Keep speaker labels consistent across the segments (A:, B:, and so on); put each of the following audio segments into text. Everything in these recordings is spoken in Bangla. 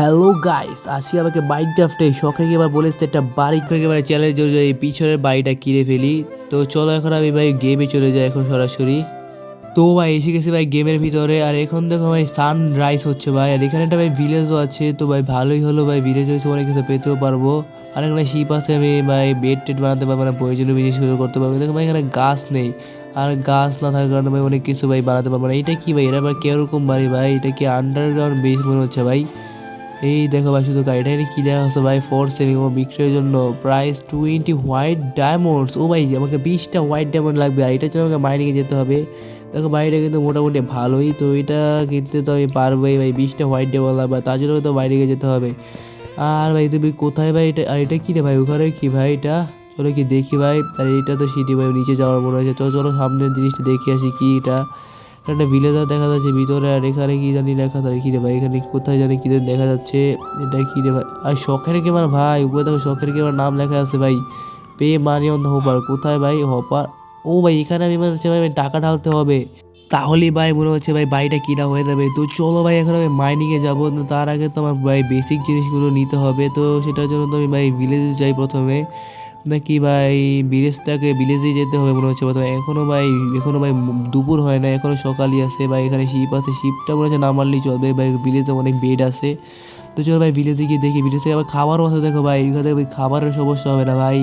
A: হ্যালো গাইস আজকে আমাকে মাইনক্রাফটে শখে এবার বলেছে একটা বাড়ি থেকে এবার চ্যালেঞ্জ যে এই পিছনের বাড়িটা কিনে ফেলি। তো চলো এখন আমি ভাই গেমে চলে যাই এখন সরাসরি। তো ভাই, এসে গেছি ভাই গেমের ভিতরে। আর এখন দেখো ভাই সানরাইজ হচ্ছে ভাই। আর এখানে একটা ভাই ভিলেজও আছে। তো ভাই ভালোই হলো ভাই ভিলেজ হয়েছে অনেক কিছু পেতেও পারব। আর এখানে শিপ আছে, আমি ভাই বেড টেড বানাতে পারব না, প্রয়োজনীয় জিনিস করতে পারব। দেখো ভাই, এখানে গাছ নেই। আর গাছ না থাকার কারণে ভাই অনেক কিছু ভাই বানাতে পারব না। এটা কি ভাই? এটা আবার কীরকম বাড়ি ভাই? এটা কি আন্ডারগ্রাউন্ড বেস মনে হচ্ছে ভাই? এই দেখো ভাই, শুধু গাড়িটা কি লেখা আছে ভাই? ফোর সেলিং ও বিক্রয়ের জন্য প্রাইস টোয়েন্টি হোয়াইট ডায়মন্ডস ও ভাই, আমাকে বিশটা হোয়াইট ডায়মন্ড লাগবে আর এটার জন্য আমাকে মাইনিংয়ে যেতে হবে। দেখো বাইরে কিন্তু মোটামুটি ভালোই, তো এটা কিনতে তো আমি পারবোই ভাই, বিশটা হোয়াইট ডায়মন্ড লাগবে, তার জন্য তো বাইরে যেতে হবে। আর ভাই, তুমি কোথায় ভাই এটা, আর এটা কি রে ভাই, ওখানে কি ভাই এটা? চলো কি দেখি ভাই, আর এটা তো সিটি ভাই, নিচে যাওয়ার মনে হয়েছে তো চলো, সামনের জিনিসটা দেখে আসি কি এটা। একটা ভিলেজার দেখা যাচ্ছে, ভিতরে আর এখানে কি জানি লেখা থাকে, কি রে ভাই? এখানে কোথায় জানি কি দেখা যাচ্ছে। এটা কি রে ভাই? আর শখের গেমার ভাই? উপরে দেখো শখের গেমার নাম লেখা আছে ভাই। Pay money on hopper. কোথায় ভাই? হপার? ও ভাই, এখানে আমি মনে হচ্ছে ভাই টাকা ঢালতে হবে। তাহলেই ভাই মনে হচ্ছে ভাই, বাড়িটা কিনা হয়ে যাবে। তো চলো ভাই, এখন আমি মাইনিংয়ে যাব। তার আগে তো আমার ভাই বেসিক জিনিসগুলো নিতে হবে। তো সেটার জন্য তো আমি ভাই ভিলেজে যাই প্রথমে। নাকি ভাই বিলেজটাকে বিলেজে যেতে হবে মনে হচ্ছে? বা এখনও ভাই এখনও ভাই দুপুর হয় না এখনও সকালই আছে বা এখানে শিপ আছে, শিপটা মনে হচ্ছে না মারলেই চলবে, ভাই ভিলেজে অনেক বেড আছে। তো চলো ভাই ভিলেজে গিয়ে দেখি ভিলেজ আবার খাবারও আছে, দেখো ভাই, এখানে ভাই খাবারের সমস্যা হবে না ভাই।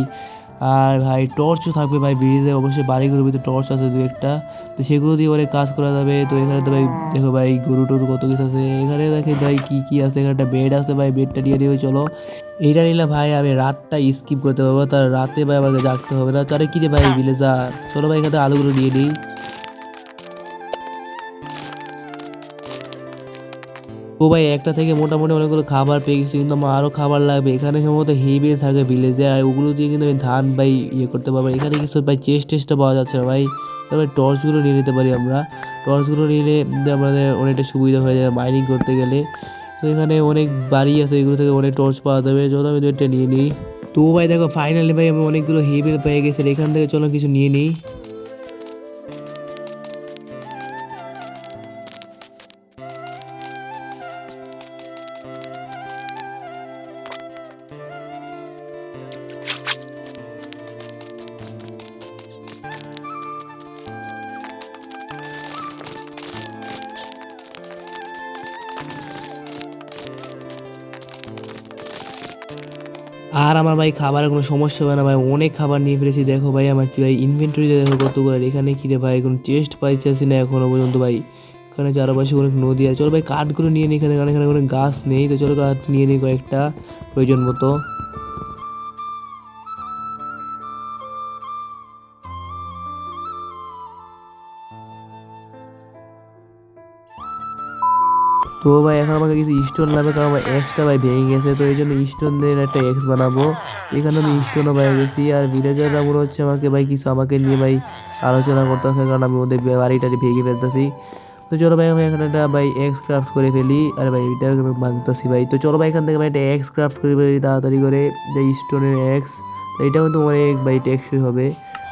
A: আর ভাই টর্চও থাকবে ভাই ব্রিজে অবশ্যই বাড়িগুলোর ভিতরে টর্চ আছে দু একটা। তো সেগুলো দিয়ে পরে কাজ করা যাবে। তো এখানে তো ভাই দেখো ভাই গরু টরু কত কিছু আছে। এখানে দেখে ভাই কী কী আছে। এখানে একটা বেড আছে ভাই বেডটা দিয়ে দিয়ে চলো। এইটা নিলে ভাই আমি রাতটা স্কিপ করতে পারব। তার রাতে ভাই আমাকে জাগতে হবে না। তারা কী রে ভাই ভিলেজার চলো ভাই এখানে আলুগুলো দিয়ে নিই। ও ভাই, একটা থেকে মোটামুটি অনেকগুলো খাবার পেয়ে গেছি, কিন্তু আমার আরও খাবার লাগবে। এখানে সম্ভবত হেভি থাকে ভিলেজে আর ওগুলো দিয়ে কিন্তু আমি ধান ভাই ইয়ে করতে পারব এখানে কিছু ভাই চেস্ট টেস্টটা পাওয়া যাচ্ছে না ভাই। তারপরে টর্চগুলো নিয়ে নিতে পারি আমরা। টর্চগুলো নিলে আমাদের অনেকটা সুবিধা হয়ে যাবে মাইনিং করতে গেলে। তো এখানে অনেক বাড়ি আছে, এগুলো থেকে অনেক টর্চ পাওয়া যাবে। চলো আমি দুইটা নিয়ে নিই। তো ভাই দেখো ফাইনালি ভাই আমি অনেকগুলো হেভি পেয়ে গেছি এখান থেকে চলো কিছু নিয়ে নিই। আর আমার ভাই খাবারের কোনো সমস্যা হবে না, ভাই। অনেক খাবার নিয়ে ফেলেছি। দেখো ভাই, আমার ভাই ইনভেন্টরিতে দেখো কতগুলো এখানে কি রে ভাই, কোনো টেস্ট পাইতেছি না এখনও পর্যন্ত ভাই। এখানে চারপাশে অনেক নদী আছে। চলো ভাই, কাঠগুলো নিয়ে নিই এখানে। কারণ এখানে কোনো গাছ নেই। তো চলো কাঠ নিয়ে নিই কয়েকটা প্রয়োজন মতো। তো ভাই, এখন আমাকে কিছু স্টোন লাগবে, কারণ আমার এক্সটা ভাই ভেঙে গেছে, তো এই জন্য স্টোন দিয়ে একটা এক্স বানাবো। এখানে আমি স্টোনও পেয়ে গেছি আর ভিলেজাররা মনে হচ্ছে আমাকে ভাই কিছু আমাকে নিয়ে ভাই আলোচনা করতেছে, কারণ আমি ওদের বাড়িটা ভেঙে ফেলতেছি। তো চলো ভাই, আমি এখানে একটা ভাই এক্স ক্রাফট করে ফেলি, আর ভাই এটা আমি ভাঙতেছি ভাই। তো চলো ভাই, এখান থেকে ভাই একটা এক্স ক্রাফট করে ফেলি তাড়াতাড়ি করে, যে স্টোনের এক্স তো এটা কিন্তু অনেক ভাই টেকসই হবে।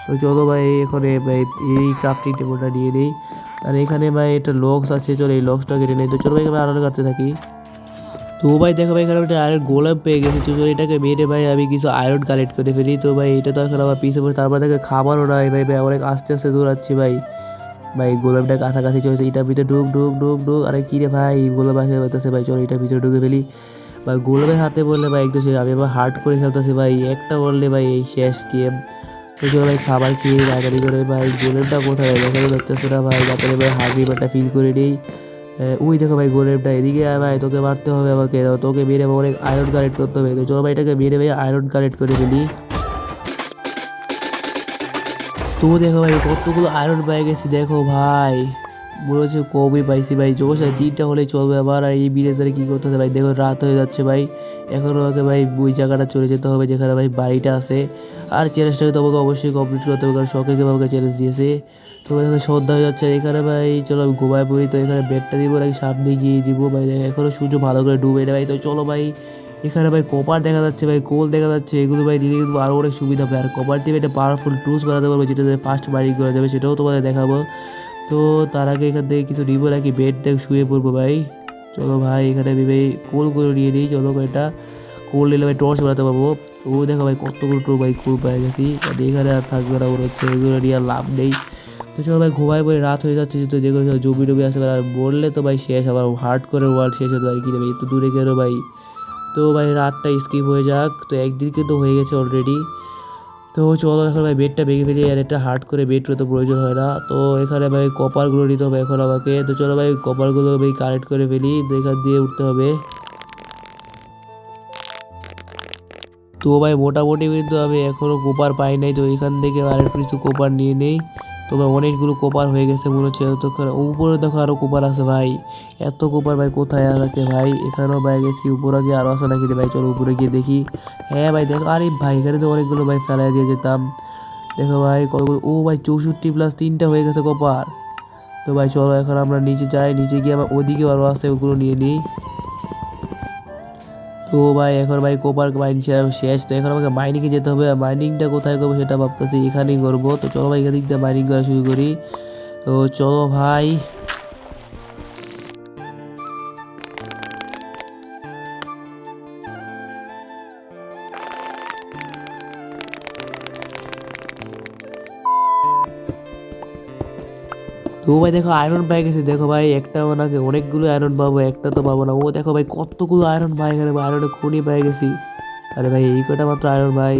A: তো চলো ভাই, এখানে ভাই এই ক্রাফটিং টেবিলটা নিয়ে নিই। আর এখানে ভাই একটা লক্স আছে, চলো এই লক্সটা কেটে নেই। তো চলো ভাই আমি আরও কাটতে থাকি। তো ভাই, দেখো ভাই, এখানে একটা গোলাপ পেয়ে গেছে। তো চলো এটাকে মেরে ভাই, আমি কিছু আয়রন কালেক্ট করে ফেলি। তো ভাই, এটা তো এখন আবার পিছিয়ে পড়ে, তারপর দেখে খাবারও নাই ভাই ভাই, অনেক আস্তে আস্তে দৌড়াচ্ছি ভাই। ভাই, গোলাপটা কাছাকাছি চলছে এটার ভিতরে ঢুক ঢুক ঢুক ঢুক। আরে কী রে ভাই, গোলাপ আসে বলতেছে ভাই, চলো এটার ভিতরে ঢুকে ফেলি। ভাই, গোলাপের হাতে বললে ভাই, একদম আমি আবার হার্ড করে খেলতেছি ভাই। একটা বললে ভাই, এই শেষ গেম চলো ভাই, খাবার খেয়ে তাড়াতাড়ি করে। ভাই, গোলেপটা কোথায় দেখা যাচ্ছে না ভাই তাড়াতাড়ি ভাই হার্ট রিপারটা ফিল করে নিই। ওই দেখো ভাই, গোলেপটা এদিকে আয় ভাই, তোকে মারতে হবে আমাকে। তোকে মেরে অনেক আয়রন কালেক্ট করতে হবে। তো চলো ভাই, এটাকে মেরে ভাই আয়রন কালেক্ট করে ফেলি। তো দেখো ভাই, কতগুলো আয়রন পেয়ে গেছি, দেখো ভাই। মনে হচ্ছে কমই পাইছি ভাই জোর সাথে তিনটা হলেই চলবে আবার আর এই বিরেজারে কী করতে হবে ভাই? দেখো রাত হয়ে যাচ্ছে ভাই। এখন আমাকে ভাই ওই জায়গাটা চলে যেতে হবে যেখানে ভাই বাড়িটা আছে। আর চ্যালেঞ্জটাকে তো আমাকে অবশ্যই কমপ্লিট করতে হবে, কারণ শখে কেউ আমাকে চ্যালেঞ্জ দিয়েছে। তো এখানে সন্ধ্যা হয়ে যাচ্ছে এখানে ভাই, চলো আমি ঘুমায় পড়ি, তো এখানে বেডটা দিব, নাকি সামনে গিয়ে দিব, ভাই? এখনও সূর্য ভালো করে ডুবে না ভাই, তো চলো ভাই, এখানে ভাই কপার দেখা যাচ্ছে ভাই কোল দেখা যাচ্ছে, এগুলো ভাই দিলে কিন্তু আরও অনেক সুবিধা হবে। আর কপার দিয়ে একটা পাওয়ারফুল টুলস বানাতে পারব, যেটা ফার্স্ট বাড়ি করা যাবে, সেটাও তোমাদের দেখাবো। তো তার আগে এখান থেকে কিছু নিবো, নাকি বেড দেখ, শুয়ে পড়ব ভাই? চলো ভাই, এখানে আমি ভাই কোল করে নিয়ে নিই, চলো এটা কোল নিলে ভাই টর্চ বানাতে পারব। ও দেখো ভাই, কতগুলো টোর ভাই কোল পেয়ে গেছি। এখানে আর থাকবে না মনে হচ্ছে এগুলো নিয়ে লাভ নেই। তো চলো ভাই, ঘুমাই বলে রাত হয়ে যাচ্ছে তো যেগুলো সব জমি টবি আসবে, আর বললে তো ভাই শেষ, আবার হার্ড করে ওয়ার্ল্ড শেষ হতে পারে, কি ভাই একটু দূরে গেলো ভাই। তো ভাই, রাতটা স্কিপ হয়ে যাক, তো একদিকে তো হয়ে গেছে অলরেডি তো চলো এখন ভাই বেডটা ভেঙে ফেলি, আর একটা হার্ড করে বেড তো প্রয়োজন হয় না। তো এখানে ভাই কপারগুলো নিতে হবে এখন আমাকে। তো চলো ভাই কপারগুলো ভাই কালেক্ট করে ফেলি, তো এখান দিয়ে উঠতে হবে। তো ভাই, মোটামুটি কিন্তু আমি এখনও কোপার পাই নাই, তো এখান থেকে আরেক কিছু কোপার নিয়ে নেই। তো ভাই, অনেকগুলো কোপার হয়ে গেছে মনে হচ্ছে তো উপরে দেখো আরও কোপার আছে ভাই। এত কোপার ভাই, কোথায় থাকে ভাই? এখানেও ভাই গেছি, উপরে গিয়ে আরও আছে নাকি ভাই? চলো উপরে গিয়ে দেখি। হ্যাঁ ভাই, দেখো, আরে ভাই, এখানে তো অনেকগুলো ভাই ফেলাই দিয়ে যেতাম। দেখো ভাই, কতগুলো, ও ভাই, চৌষট্টি প্লাস তিনটা হয়ে গেছে কোপার তো ভাই, চলো, এখন আমরা নিচে যাই, নিচে গিয়ে আমার ওদিকে আরও আছে, ওগুলো নিয়ে নিই। তো ভাই, এখন ভাই কোপার মাইন শেষ তো এখন আমাকে মাইনিংয়ে যেতে হবে। মাইনিংটা কোথায় করব সেটা ভাবতেছি, এখানেই করব। তো চলো ভাই, এখান থেকে মাইনিং করা শুরু করি। তো চলো ভাই তো ভাই দেখো আয়রন পাই গেছে। দেখো ভাই, একটা ওনাকে অনেকগুলো আয়রন পাবো, একটা তো পাবো না। ও দেখো ভাই, কতগুলো আয়রন পাই গেলে আয়রনে খুনি পাই গেছি। আরে ভাই, এই কটা মাত্র আয়রন ভাই।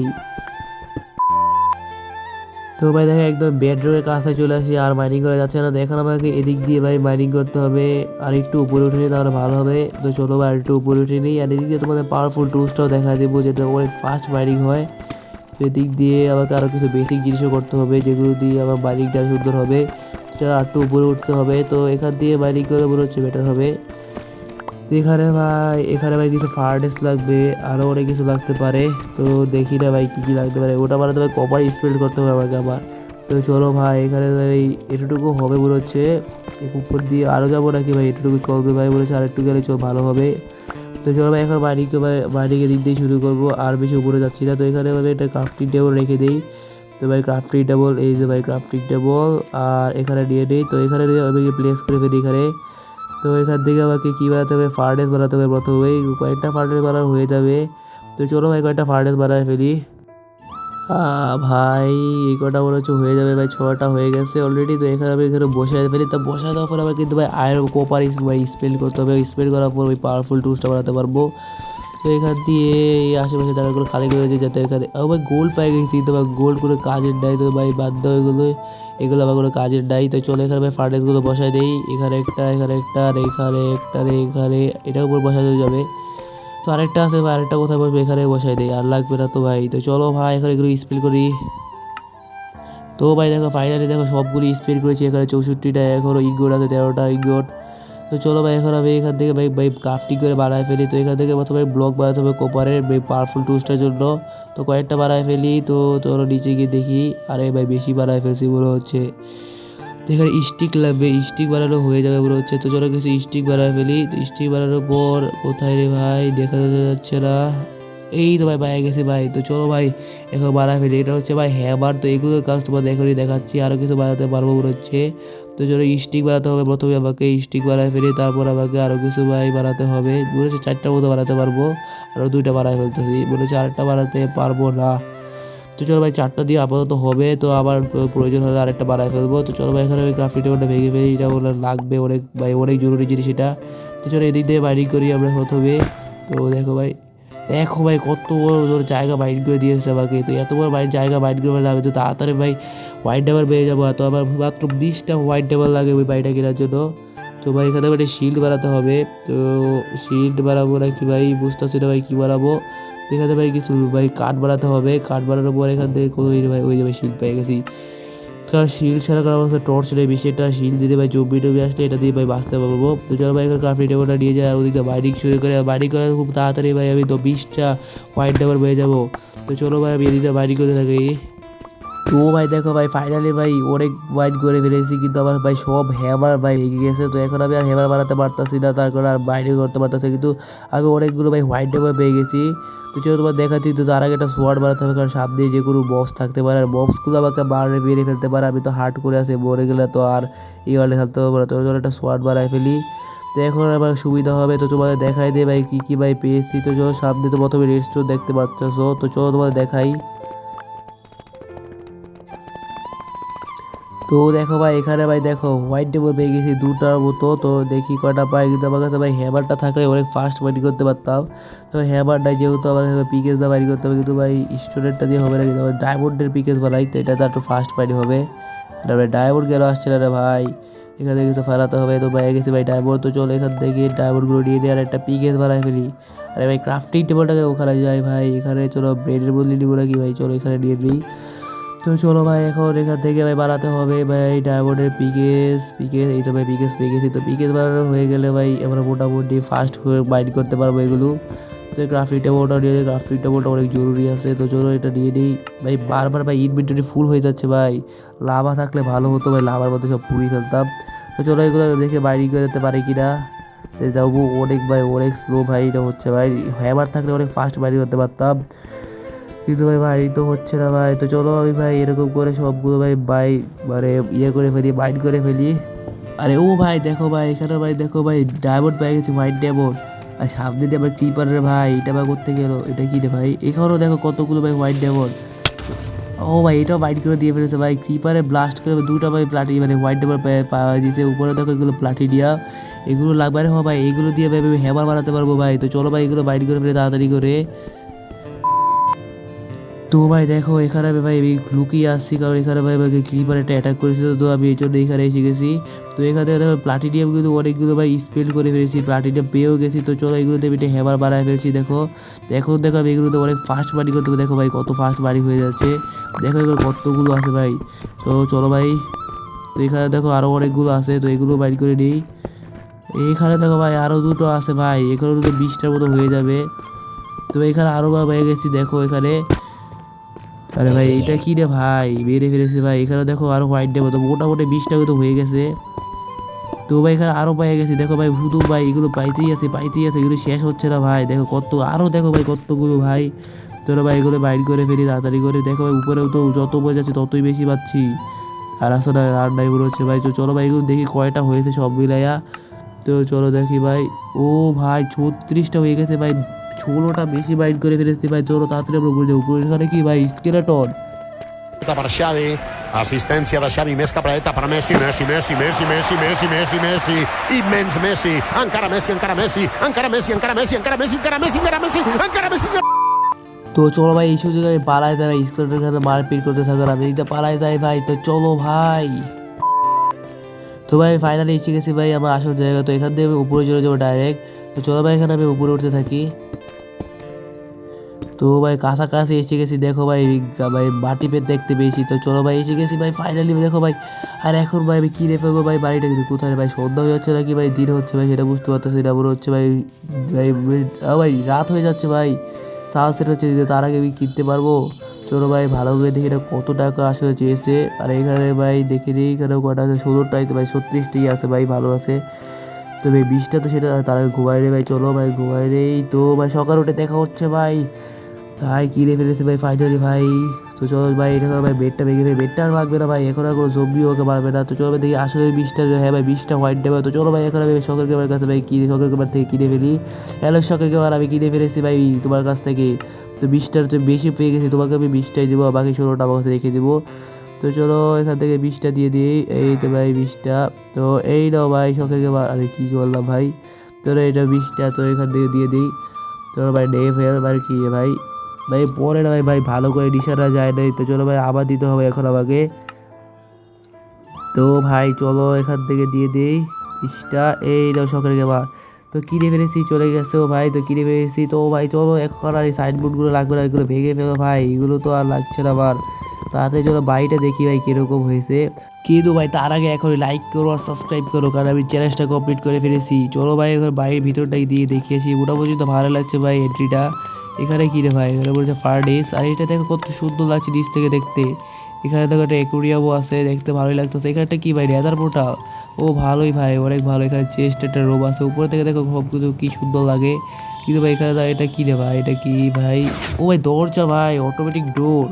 A: তো ভাই দেখো, একদম বেডরুমের কাছে চলে আসি, আর মাইনিং করা যাচ্ছে না। তো এখন আমাকে, এদিক দিয়ে ভাই মাইনিং করতে হবে, আর একটু উপরে উঠে নিই তাহলে ভালো হবে। তো চলো ভাই একটু উপরে উঠে নিই, আর এদিক দিয়ে তোমাদের পাওয়ারফুল টুলসটাও দেখা দেবো, যেটা অনেক ফাস্ট মাইনিং হয়। তো এদিক দিয়ে আমাকে আরও কিছু বেসিক জিনিসও করতে হবে, যেগুলো দিয়ে আমার মাইনিংটা সুন্দর হবে। একটু উপরে উঠতে হবে। তো এখান দিয়ে বাইরে করলে মনে হচ্ছে বেটার হবে। তো এখানে ভাই এখানে ভাই কিছু ফার্নেস লাগবে আরও অনেক কিছু লাগতে পারে। তো দেখি না ভাই কী কী লাগতে পারে। ওটা বানাতে ভাই কপার স্প্রেড করতে হবে আমাকে আবার। তো চলো ভাই, এখানে ভাই এটুকু হবে মনে হচ্ছে। উপর দিয়ে আরও যাব নাকি ভাই? এটুকু চলবে ভাই বলেছে আর একটু গেলে চল, ভালো হবে। তো চলো ভাই, এখন বাড়িকে বাড়িকে দিক দিয়ে শুরু করব। আর বেশি উপরে যাচ্ছি না। তো এখানে ভাবে একটা ক্রাফটিং টেবল রেখে দিই। তো ভাই ক্রাফটিং টেবল এই যে ভাই ক্রাফটিং টেবল আর এখানে নিয়ে নিই তো এখানে আমি প্লেস করে ফেলি এখানে। তো এখান থেকে আমাকে কী বানাতে হবে? ফার্নেস বানাতে হবে প্রথমেই। কয়েকটা ফার্নেস বানানো হয়ে যাবে। তো চলো ভাই, কয়েকটা ফার্নেস বানায় ফেলি। ভাই, এই কটা মনে হচ্ছে হয়ে যাবে ভাই, ছটা হয়ে গেছে অলরেডি তো এখানে আমি এখানে বসাতে ফেলি। তা বসায় দেওয়ার পর আবার কিন্তু ভাই আয়রন কোপার ভাই স্পেল করতে হবে। স্পেল করার পর ওই পাওয়ারফুল টুলসটা বানাতে পারব। তো এখান দিয়ে এই আশেপাশে জায়গাগুলো খালি করে দিয়ে যাতে এখানে ভাই গোল্ড পাই গেছি তো ভাই গোল্ড করে কাজের ডাই তো ভাই বাদ দাও এগুলো। এগুলো আবার কোনো কাজের ডাই। তো চলো এখানে ভাই ফার্নেসগুলো বসাই দেই। এখানে একটা এখানে একটা, আর এখানে একটা, আর এখানে এটার উপর দেওয়া যাবে। তো আরেকটা আছে ভাই, আরেকটা কোথায় বসবে? এখানে বসাই দেই। আর লাগবে না তো ভাই। তো চলো ভাই, এখানে এগুলো স্পেল করি। তো ভাই দেখো ফাইনালি দেখো সবগুলি স্পেল করেছি। এখানে চৌষট্টিটা এখনও ইগোট আছে তেরোটা ইগোট তো চলো ভাই, এখন আমি এখান থেকে ভাই ভাই ক্রাফটিং করে বানায় ফেলি। তো এখান থেকে প্রথমে ব্লক বানাতে হবে কোপারের পাওয়ারফুল টুলসটার জন্য। তো কয়েকটা বানায় ফেলি, তো চলো নিচে গিয়ে দেখি। আরে ভাই, বেশি বানায় ফেলছি মনে হচ্ছে। তো এখানে স্টিক লাগবে স্টিক বানানো হয়ে যাবে মনে হচ্ছে। তো চলো কিছু স্টিক বানায় ফেলি। তো স্টিক বানানোর পর, কোথায় রে ভাই? দেখা যাচ্ছে না। এই তো ভাই বাইরে গেছে ভাই। তো চলো ভাই, এখন বানায় ফেলি। এটা হচ্ছে ভাই হ্যামার তো এগুলোর কাজ তোমার এখনই দেখাচ্ছি। আরও কিছু বানাতে পারব মনে হচ্ছে। তো চলো স্টিক বানাতে হবে প্রথমে আমাকে স্টিক বানায় ফেলি, তারপর আমাকে আরও কিছু ভাই বানাতে হবে। মনে হচ্ছে চারটার মতো বানাতে পারব আরও দুইটা বানায় ফেলতেছি। হচ্ছে আরেকটা বানাতে পারব না। তো চলো ভাই, চারটা দিয়ে আপাতত হবে, তো আবার প্রয়োজন হলে আরেকটা বানায় ফেলব। তো চলো ভাই, এখানে ওই গ্রাফিক টেবিলটা ভেঙে ফেলি, এটা ওনার লাগবে অনেক, ভাই, অনেক জরুরি জিনিস এটা। তো চলো এদিক দিয়ে বাইরিং করি আমরা প্রথমে। তো দেখো ভাই দেখো ভাই, কত বড় জায়গা বাইট করে দিয়েছে আমাকে। তো এত বড় বাইট জায়গা বাইট করে আমি, তো তাড়াতাড়ি ভাই হোয়াইট ডাবল পেয়ে যাব তো আমার মাত্র বিশটা হোয়াইট ডাবল লাগে ওই বাইটা কেনার জন্য। তো ভাই, এখানে একটা শিল্ড বানাতে হবে। তো শিল্ড বাড়াবো না কি ভাই? বুঝতেছি না ভাই, কী বানাবো? তো এখানে ভাই কিছু, ভাই কাঠ বানাতে হবে। কাঠ বানানোর পর এখান থেকে ওই ভাই, ওই যে ভাই শিল্ড পেয়ে গেছি। কারণ শিল্ড ছাড়া কারণ অবস্থা টর্চ নেই, বেশি একটা শিল্ড দিতে ভাই জম্বি টবি আসলে এটা দিয়ে ভাই বাঁচতে পারব। তো চলো ভাই, এখানে ক্রাফটিং টেবিলটা নিয়ে যায় ওদিকে বাইরিং শুরু করে। বাইরিং করে খুব তাড়াতাড়ি ভাই, আমি তো বিশটা হোয়াইট ডাবল পেয়ে যাব। তো চলো ভাই, আমি এদিকে বাইরিং করে থাকি। তো ভাই, দেখো ভাই ফাইনালি ভাই অনেক হোয়াইট করে ফেলেছি, কিন্তু আমার ভাই সব হ্যামার ভাই ভেঙে গেছে। তো এখন আমি আর হ্যামার বানাতে পারতাছি না, তার কারণে আর বাইরে করতে পারতাছি কিন্তু আমি অনেকগুলো ভাই হোয়াইট ডাবল পেয়ে গেছি। তো চলো তোমার দেখাচ্ছি, তো তার আগে একটা সোয়ার্ড বানাতে হবে, কারণ সামনে যে কোনো বক্স থাকতে পারে। আর বক্সগুলো আমাকে বারে বেরিয়ে ফেলতে পারে। আমি তো হার্ট করে আসে মরে গেলে তো আর এই ওয়ার্ল্ডে খেলতে পারব না। তো চলো একটা সোয়ার্ড বানায় ফেলি। তো এখন আমার সুবিধা হবে, তো তোমাদের দেখাই দে ভাই, কী কী ভাই পেয়েছি। তো চলো সামনে তো প্রথমে রেস্টুরেন্ট দেখতে পাচ্ছ তো চলো তোমাদের দেখাই। তো দেখো ভাই, এখানে ভাই দেখো হোয়াইট ডেবল পেয়ে গেছি দুটার মতো। তো দেখি কটা পাই। কিন্তু আমার কাছে ভাই হ্যামারটা থাকলে অনেক ফাস্ট বাড়ি করতে পারতাম। তবে হ্যামারটাই যেহেতু আমার পিকেস দা বাড়ি করতে হবে, কিন্তু ভাই স্টুডেন্টটা দিয়ে হবে না, কিন্তু আমার ডায়মন্ডের পিকেস বানাই, তো এটা তো একটু ফাস্ট বাড়ি হবে। ভাই ডায়মন্ড গেল আসছে না রে ভাই? এখান থেকে কিছু ফেলাতে হবে, তো ভাই গেছি ভাই ডায়মন্ড তো চলো এখান থেকে ডায়মন্ডগুলো নিয়ে নিয়ে আর একটা পিকেস বানাই ফেলি। আরে ভাই ক্রাফটিং টেবলটাকে ওখানে যাই ভাই। এখানে চলো ব্রেডের বদলে নিবো নাকি ভাই? চলো এখানে নিয়ে নিই। তো চলো ভাই, এখন এখান থেকে ভাই বানাতে হবে ভাই ডায়মন্ডের পিকেস পিকেস এই তো ভাই পিকেস পেয়ে তো পিকেস বানানো হয়ে গেলে ভাই আমরা মোটামুটি ফাস্ট হয়ে করতে পারব এগুলো। তো গ্রাফিক টেবলটা নিয়ে গ্রাফিক টেবোটা অনেক জরুরি আছে, তো চলো এটা নিয়ে নিই। ভাই বারবার ভাই ইনভেন্টরি ফুল হয়ে যাচ্ছে ভাই। লাভা থাকলে ভালো হতো ভাই, লাভার মধ্যে সব পুরি ফেলতাম। তো চলো এগুলো দেখে বাইরে করে যেতে পারি কিনা। তো যাব অনেক ভাই, অনেক স্লো ভাই, এটা হচ্ছে ভাই হ্যামার থাকলে অনেক ফাস্ট বাইরে করতে পারতাম। কিন্তু ভাই বাড়ি তো হচ্ছে না ভাই। তো চলো আমি ভাই, এরকম করে সবগুলো ভাই বাই মানে ইয়ে করে ফেলি বাইট করে ফেলি। আরে ও ভাই, দেখো ভাই, এখানে ভাই, দেখো ভাই ডায়মন্ড পেয়ে গেছি হোয়াইট ডায়মন্ড আর সামনে দিয়ে আবার ক্রিপারের ভাই, এটা ভাই করতে গেলো এটা কি রে ভাই? এখানেও দেখো কতগুলো ভাই হোয়াইট ডায়মন্ড ও ভাই, এটাও বাইট করে দিয়ে ফেলেছে ভাই। ক্রিপারে ব্লাস্ট করে দুটো ভাই প্লাটি মানে হোয়াইট ডাবল পাওয়া দিয়েছে উপরে দেখো এগুলো প্লাটি প্লাটিডিয়া এগুলো লাগবে রে ভাই, এগুলো দিয়ে ভাই হ্যামার বানাতে পারব ভাই। তো চলো ভাই, এগুলো বাইট করে ফেলে, তাড়াতাড়ি করে। তো ভাই দেখো, এখানে আমি ভাই লুকিয়ে আসছি, কারণ এখানে ভাই আমাকে ক্রিপার একটা অ্যাটাক করেছিল তো আমি এই জন্য এখানে এসে গেছি। তো এখান থেকে দেখো প্লাটিনিয়াম কিন্তু অনেকগুলো ভাই স্পেল করে ফেলেছি প্লাটিনিয়াম পেয়েও গেছি। তো চলো এগুলোতে আমি হ্যামার বানায় ফেলছি, দেখো। এখন দেখো, আমি এগুলোতে অনেক ফাস্ট বাড়ি করতে দেখো ভাই, কত ফাস্ট বাড়ি হয়ে যাচ্ছে। দেখো এবার কতগুলো আছে ভাই। তো চলো ভাই, তো এখানে দেখো আরও অনেকগুলো আছে, তো এগুলো বাইর করে নিই। এখানে দেখো ভাই আরও দুটো আছে ভাই। এখানে দুটো বিশটার মতো হয়ে যাবে। তো এখানে আরও বা হয়ে গেছি, দেখো এখানে। আরে ভাই, এটা কি রে ভাই? বেড়ে ফেলেছে ভাই। এখানে দেখো আরও হোয়াইট ডেবো তো মোটামুটি বিশটা তো হয়ে গেছে। তো ভাই, এখানে আরও পেয়ে গেছে। দেখো ভাই, ভুতু ভাই, এগুলো পাইতেই আছে পাইতেই আছে। এগুলো শেষ হচ্ছে না ভাই। দেখো কত, আরও দেখো ভাই কতগুলো ভাই। চলো ভাই, এগুলো বাইর করে ফেলি, তাড়াতাড়ি করে। দেখো ভাই, উপরেও তো যত বই যাচ্ছে ততই বেশি পাচ্ছি। আর আসলে আর নাই মনে হচ্ছে ভাই। তো চলো ভাই, এগুলো দেখি কয়টা হয়েছে সব মিলাইয়া। তো চলো দেখি ভাই। ও ভাই, ছত্রিশটা হয়ে গেছে ভাই। ষোলোটা বেশি বাইট করে ফেলেছি ভাই চলো তাড়াতাড়ি আমরা উপরে যাব উপরে এখানে কি ভাই skeleton
B: per Xavi, assistència de Xavi més cap a dreta per Messi, Messi, Messi, Messi, Messi, Messi, Messi, Messi, immens Messi, encara Messi, encara Messi, encara Messi, encara Messi, encara Messi, encara Messi, encara Messi, encara Messi,
A: তো চলো ভাই এই সুযোগে আমি পালাই যাই ভাই স্কেলেটনের কাছে মারপিট করতে থাকবে আমি এদিকে পালাই যাই ভাই তো চলো ভাই তো ভাই ফাইনালি এসে গেছি ভাই আমার আসল জায়গা তো এখান থেকে উপরে চলে যাব ডাইরেক্ট তো চলো ভাই, এখানে আমি উপরে উঠতে থাকি। তো ভাই, কাছাকাছি এসে গেছি, দেখো ভাই ভাই, মাটি পেট দেখতে পেয়েছি। তো চলো ভাই, এসে গেছি ভাই ফাইনালি দেখো ভাই, আর এখন ভাই, আমি কিনে ফেলব ভাই, বাড়িটা কিন্তু কোথায় ভাই, সন্ধ্যা হয়ে যাচ্ছে নাকি ভাই, দিন হচ্ছে ভাই, সেটা বুঝতে পারতেছি না, মনে হচ্ছে ভাই ভাই ভাই, রাত হয়ে যাচ্ছে ভাই সাহস হচ্ছে যে তার আগে আমি কিনতে পারব। চলো ভাই, ভালো করে দেখি এটা কত টাকা আসলে চেয়েছে। আর এখানে ভাই, দেখে দিই এখানেও কটা আছে ষোলোটাই তো ভাই, ছত্রিশটাই আছে ভাই, ভালো আছে। তো ভাই বিশটা তো সেটা তার আগে ঘুমাই রে ভাই, চলো ভাই ঘুমাই রে। তো ভাই, সকাল উঠে দেখা হচ্ছে ভাই। ভাই কিনে ফেলেছে ভাই ফাইনালি ভাই। তো চলো ভাই, এটা ভাই বেডটা ভেঙে ভাই বেডটা আর ভাগবে না ভাই, এখন আর কোনো জম্বি ওকে মারবে না। তো চলো ভাই, দেখি আসলে বিশটা হ্যাঁ ভাই বিশটা হোয়াইট দেবে তো চলো ভাই, এখন আমি সকের কেবার কাছে ভাই কিনে সকের কেবার থেকে কিনে ফেলি। হ্যালো সকের কেবার আমি কিনে ফেলেছি ভাই, তোমার কাছ থেকে। তো বিশটার তো বেশি পেয়ে গেছি, তোমাকে আমি বিশটাই দেবো, বাকি ষোলোটা আমার কাছে রেখে দেবো। তো চলো এখান থেকে বিশটা দিয়ে দিই। এই তো ভাই বিশটা তো এই নাও ভাই শখের কেবার আরে কী করলাম ভাই? তোরা এটা বিশটা তো এখান থেকে দিয়ে দিই। তোর ভাই ডে ফেল ভাই কি ভাই? ভাই পরে না ভাই ভাই ভালো করে ডিসারা যায় নাই। তো চলো ভাই আবার দিতে হবে এখন আমাকে। তো ভাই চলো এখান থেকে দিয়ে দিই ইসটা এই নাও শখের কেবার তো কিনে ফেলেছি, চলে গেছে ও ভাই। তো কিনে ফেলেছি। তো ভাই চলো এখন আর এই সাইনবোর্ডগুলো লাগবে না, এগুলো ভেঙে ফেলো ভাই। এগুলো তো আর লাগছে না আবার তাড়াতাড়ি চলো বাড়িটা দেখি ভাই কীরকম হয়েছে। কিন্তু ভাই, তার আগে এখন লাইক করো আর সাবস্ক্রাইব করো, কারণ আমি চ্যালেঞ্জটা কমপ্লিট করে ফেলেছি। চলো ভাই, এখন বাড়ির ভিতরটাই দিয়ে দেখিয়েছি। মোটামুটি তো ভালো লাগছে ভাই এন্ট্রিটা এখানে কি রে ভাই? এখানে বলছে ফার্ডেস আর এটা দেখো কত সুন্দর লাগছে নিচ থেকে দেখতে। এখানে দেখো একটা একুরিয়ামও আছে, দেখতে ভালোই লাগতেছে। একটা কি ভাই রেদার পোর্টাল ও ভালোই ভাই, অনেক ভালো। এখানে চেস্ট একটা রোব আছে। উপরে থেকে দেখো সব কিছু কি সুন্দর লাগে। কিন্তু ভাই এখানে এটা কি রে ভাই? এটা কি ভাই? ও ভাই, দরজা ভাই অটোমেটিক ডোর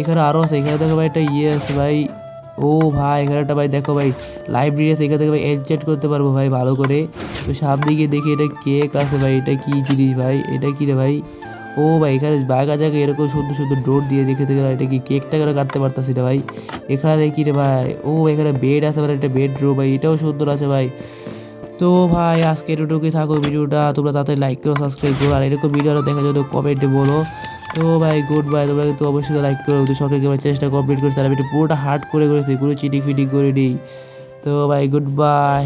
A: এখানে আরও আছে, এখানে দেখো ভাই একটা ইয়ে আছে ভাই। ও ভাই, এখানে একটা ভাই, দেখো ভাই লাইব্রেরি আছে, এখান থেকে ভাই এনচেট করতে পারব ভাই ভালো করে। তো সামনে গিয়ে দেখি এটা কেক আছে ভাই, এটা কি জিনিস ভাই, এটা কি রে ভাই? ও ভাই, এখানে জায়গা জায়গায় এরকম সুন্দর সুন্দর ডোর দিয়ে দেখে থেকে এটা কি কেকটা করে কাটতে পারতাছি না ভাই? এখানে কি রে ভাই? ও এখানে বেড আছে ভাই, একটা বেডরুম ভাই, এটাও সুন্দর আছে ভাই। তো ভাই আজকে এটুকুই থাকো ভিডিওটা, তোমরা তাড়াতাড়ি লাইক করো সাবস্ক্রাইব করো, আর এরকম ভিডিও আরও দেখার কমেন্টে বলো। তো ভাই গুড বাই তোমরা কিন্তু অবশ্যই লাইক করো, তো সকলে আমার চেষ্টা কমপ্লিট করতে তাহলে আমি পুরোটা হার্ড করে করেছি, কোনো চিটি ফিটি করে নিই তো ভাই গুড বাই